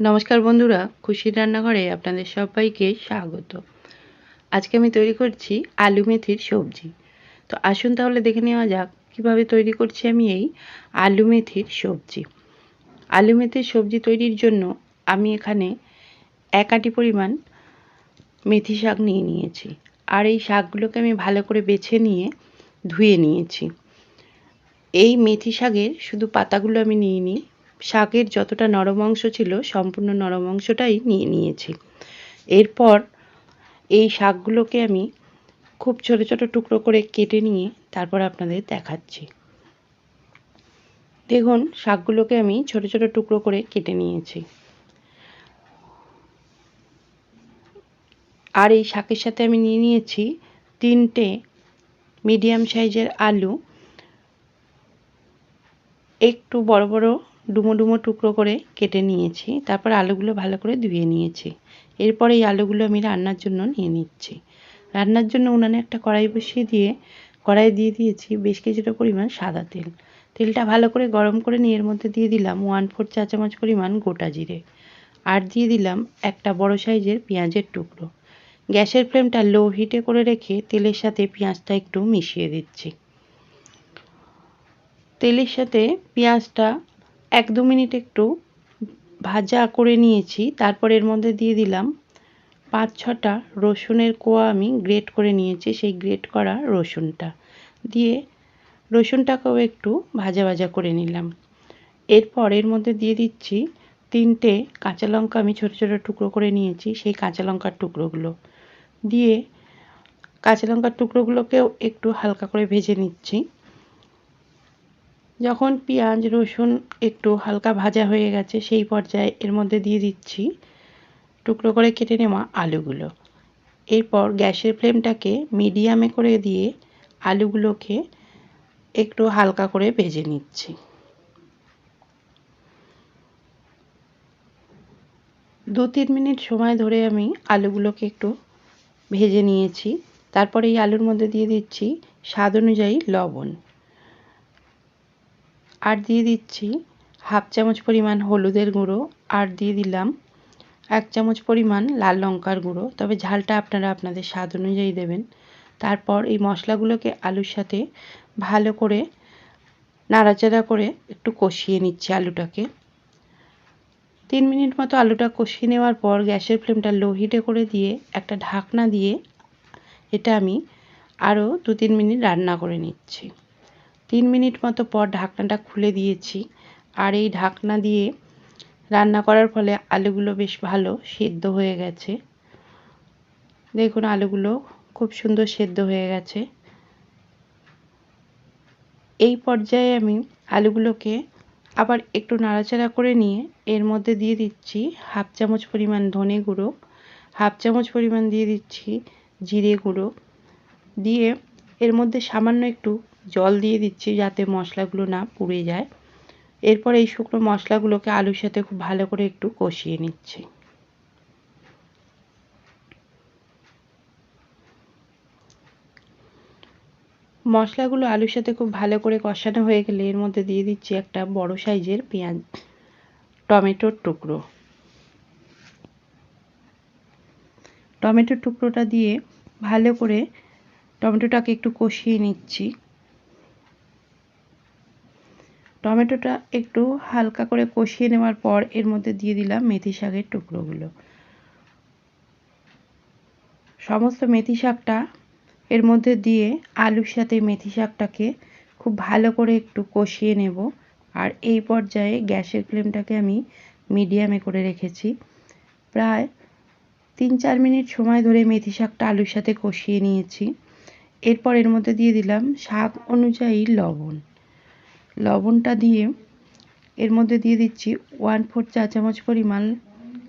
নমস্কার বন্ধুরা, খুশির রান্নাঘরে আপনাদের সবাইকে স্বাগত। আজকে আমি তৈরি করছি আলু মেথির সবজি। তো আসুন তাহলে দেখে নেওয়া যাক, কীভাবে তৈরি করছি আমি এই আলু মেথির সবজি। আলু মেথির সবজি তৈরির জন্য আমি এখানে এক আটি পরিমাণ মেথি শাক নিয়ে নিয়েছি। আর এই শাকগুলোকে আমি ভালো করে বেছে নিয়ে ধুয়ে নিয়েছি। এই মেথি শাকের শুধু পাতাগুলো আমি নিয়ে নিই। শাকের যতটা নরম অংশ ছিল, সম্পূর্ণ নরম অংশটাই নিয়ে নিয়েছি। এরপর এই শাকগুলোকে আমি খুব ছোট ছোট টুকরো করে কেটে নিয়ে তারপর আপনাদের দেখাচ্ছি। দেখুন, শাকগুলোকে আমি ছোট ছোট টুকরো করে কেটে নিয়েছি। আর এই শাকের সাথে আমি নিয়ে নিয়েছি তিনটে মিডিয়াম সাইজের আলু একটু বড় বড় ডুমো ডুমো টুকরো করে কেটে নিয়েছি, তারপর আলুগুলো ভালো করে ধুয়ে নিয়েছি। এরপর এই আলুগুলো আমি রান্নার জন্য নিয়ে নিচ্ছি। রান্নার জন্য উনানে একটা কড়াই বসিয়ে দিয়ে, কড়াই দিয়ে দিয়েছি বেশ কিছুটা পরিমাণ সাদা তেল। তেলটা ভালো করে গরম করে নিয়ে এর মধ্যে দিয়ে দিলাম ওয়ান ফোর চা চামচ পরিমাণ গোটা জিরে। আর দিয়ে দিলাম একটা বড় সাইজের পেঁয়াজের টুকরো। গ্যাসের ফ্লেমটা লো হিটে করে রেখে তেলের সাথে পেঁয়াজটা একটু মিশিয়ে দিচ্ছি। তেলের সাথে পেঁয়াজটা এক দু মিনিট একটু ভাজা করে নিয়েছি। তারপর এর মধ্যে দিয়ে দিলাম পাঁচ ছটা রসুনের কোয়া আমি গ্রেট করে নিয়েছি, সেই গ্রেট করা রসুনটা। দিয়ে রসুনটাকেও একটু ভাজা ভাজা করে নিলাম। এরপর এর মধ্যে দিয়ে দিচ্ছি তিনটে কাঁচা লঙ্কা আমি ছোটো ছোটো টুকরো করে নিয়েছি, সেই কাঁচা লঙ্কার টুকরোগুলো। দিয়ে কাঁচা লঙ্কার টুকরোগুলোকেও একটু হালকা করে ভেজে নিচ্ছি। যখন পেঁয়াজ, রসুন একটু হালকা ভাজা হয়ে গেছে, সেই পর্যায়ে এর মধ্যে দিয়ে দিচ্ছি টুকরো করে কেটে নেওয়া আলুগুলো। এরপর গ্যাসের ফ্লেমটাকে মিডিয়ামে করে দিয়ে আলুগুলোকে একটু হালকা করে ভেজে নিচ্ছি। দু তিন মিনিট সময় ধরে আমি আলুগুলোকে একটু ভেজে নিয়েছি। তারপরে এই আলুর মধ্যে দিয়ে দিচ্ছি স্বাদ অনুযায়ী লবণ। আর দিয়ে দিচ্ছি হাফ চামচ পরিমাণ হলুদের গুঁড়ো, আর দিয়ে দিলাম এক চামচ পরিমাণ লাল লঙ্কার গুঁড়ো। তবে ঝালটা আপনারা আপনাদের স্বাদ অনুযায়ী দেবেন। তারপর এই মশলাগুলোকে আলুর সাথে ভালো করে নাড়াচাড়া করে একটু কষিয়ে নিচ্ছি আলুটাকে। তিন মিনিট মতো আলুটা কষিয়ে নেওয়ার পর গ্যাসের ফ্লেমটা লো হিটে করে দিয়ে একটা ঢাকনা দিয়ে এটা আমি আরও দু তিন মিনিট রান্না করে নিচ্ছি। তিন মিনিট মতো পর ঢাকনাটা খুলে দিয়েছি। আর এই ঢাকনা দিয়ে রান্না করার ফলে আলুগুলো বেশ ভালো সেদ্ধ হয়ে গেছে। দেখুন, আলুগুলো খুব সুন্দর সেদ্ধ হয়ে গেছে। এই পর্যায়ে আমি আলুগুলোকে আবার একটু নাড়াচাড়া করে নিয়ে এর মধ্যে দিয়ে দিচ্ছি হাফ চামচ পরিমাণ ধনে গুঁড়ো, হাফ চামচ পরিমাণ দিয়ে দিচ্ছি জিরে গুঁড়ো। দিয়ে এর মধ্যে সামান্য একটু জল দিয়ে দিচ্ছি যাতে মশলাগুলো না পুড়ে যায়। এরপর এই শুকনো মশলাগুলোকে আলুর সাথে খুব ভালো করে একটু কষিয়ে নিচ্ছি। মশলাগুলো আলুর সাথে খুব ভালো করে কষানো হয়ে গেলে এর মধ্যে দিয়ে দিচ্ছি একটা বড় সাইজের পেঁয়াজ, টমেটোর টুকরো। টমেটোর টুকরোটা দিয়ে ভালো করে টমেটোটাকে একটু কষিয়ে নিচ্ছি। টমেটোটা একটু হালকা করে কষিয়ে নেওয়ার পর এর মধ্যে দিয়ে দিলাম মেথি শাকের টুকরোগুলো। সমস্ত মেথি শাকটা এর মধ্যে দিয়ে আলুর সাথে মেথি শাকটাকে খুব ভালো করে একটু কষিয়ে নেব। আর এই পর্যায়ে গ্যাসের ফ্লেমটাকে আমি মিডিয়ামে করে রেখেছি। প্রায় তিন চার মিনিট সময় ধরে মেথি শাকটা আলুর সাথে কষিয়ে নিয়েছি। এরপর এর মধ্যে দিয়ে দিলাম শাক অনুযায়ী লবণ। লবণটা দিয়ে এর মধ্যে দিয়ে দিচ্ছি ওয়ান ফোর চা চামচ পরিমাণ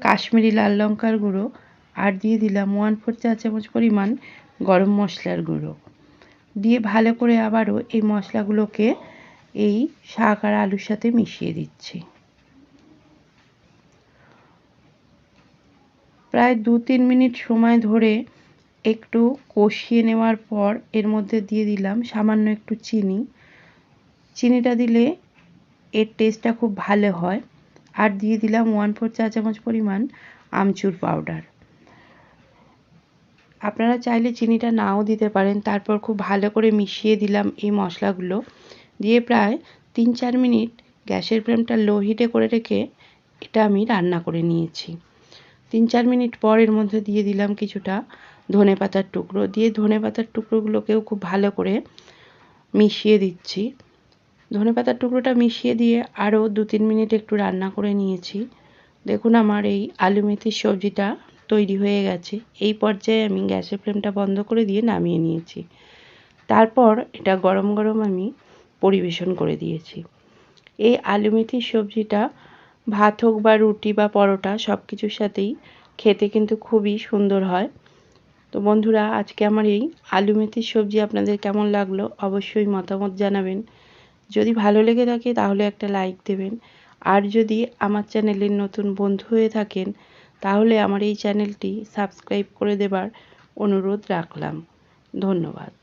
কাশ্মীরি লাল লঙ্কার গুঁড়ো আর দিয়ে দিলাম ওয়ান ফোর চা চামচ পরিমাণ গরম মশলার গুঁড়ো। দিয়ে ভালো করে আবারও এই মশলাগুলোকে এই শাক আর আলুর সাথে মিশিয়ে দিচ্ছি। প্রায় দু তিন মিনিট সময় ধরে একটু কষিয়ে নেওয়ার পর এর মধ্যে দিয়ে দিলাম সামান্য একটু চিনি। চিনিটা দিলে এর টেস্টটা খুব ভালো হয়। আর দিয়ে দিলাম ওয়ান ফোর চা চামচ পরিমাণ আমচুর পাউডার আপনারা চাইলে চিনিটা নাও দিতে পারেন। তারপর খুব ভালো করে মিশিয়ে দিলাম এই মশলাগুলো। দিয়ে প্রায় তিন চার মিনিট গ্যাসের ফ্লেমটা লো হিটে করে রেখে এটা আমি রান্না করে নিয়েছি। তিন চার মিনিট পর এর মধ্যে দিয়ে দিলাম কিছুটা ধনে পাতার টুকরো। দিয়ে ধনে পাতার টুকরোগুলোকেও খুব ভালো করে মিশিয়ে দিচ্ছি। ধনে পাতার টুকরোটা মিশিয়ে দিয়ে আরও দু তিন মিনিট একটু রান্না করে নিয়েছি। দেখুন আমার এই আলু মেথির সবজিটা তৈরি হয়ে গেছে। এই পর্যায়ে আমি গ্যাসের ফ্লেমটা বন্ধ করে দিয়ে নামিয়ে নিয়েছি। তারপর এটা গরম গরম আমি পরিবেশন করে দিয়েছি। এই আলু মেথির সবজিটা ভাত হোক বা রুটি বা পরোটা সব কিছুর সাথেই খেতে কিন্তু খুবই সুন্দর হয়। তো বন্ধুরা, আজকে আমার এই আলু মেথির সবজি আপনাদের কেমন লাগল অবশ্যই মতামত জানাবেন। যদি ভালো লেগে থাকে তাহলে একটা লাইক দেবেন। আর যদি আমার চ্যানেলের নতুন বন্ধু হয়ে থাকেন, তাহলে আমার এই চ্যানেলটি সাবস্ক্রাইব করে দেবার অনুরোধ রাখলাম। ধন্যবাদ।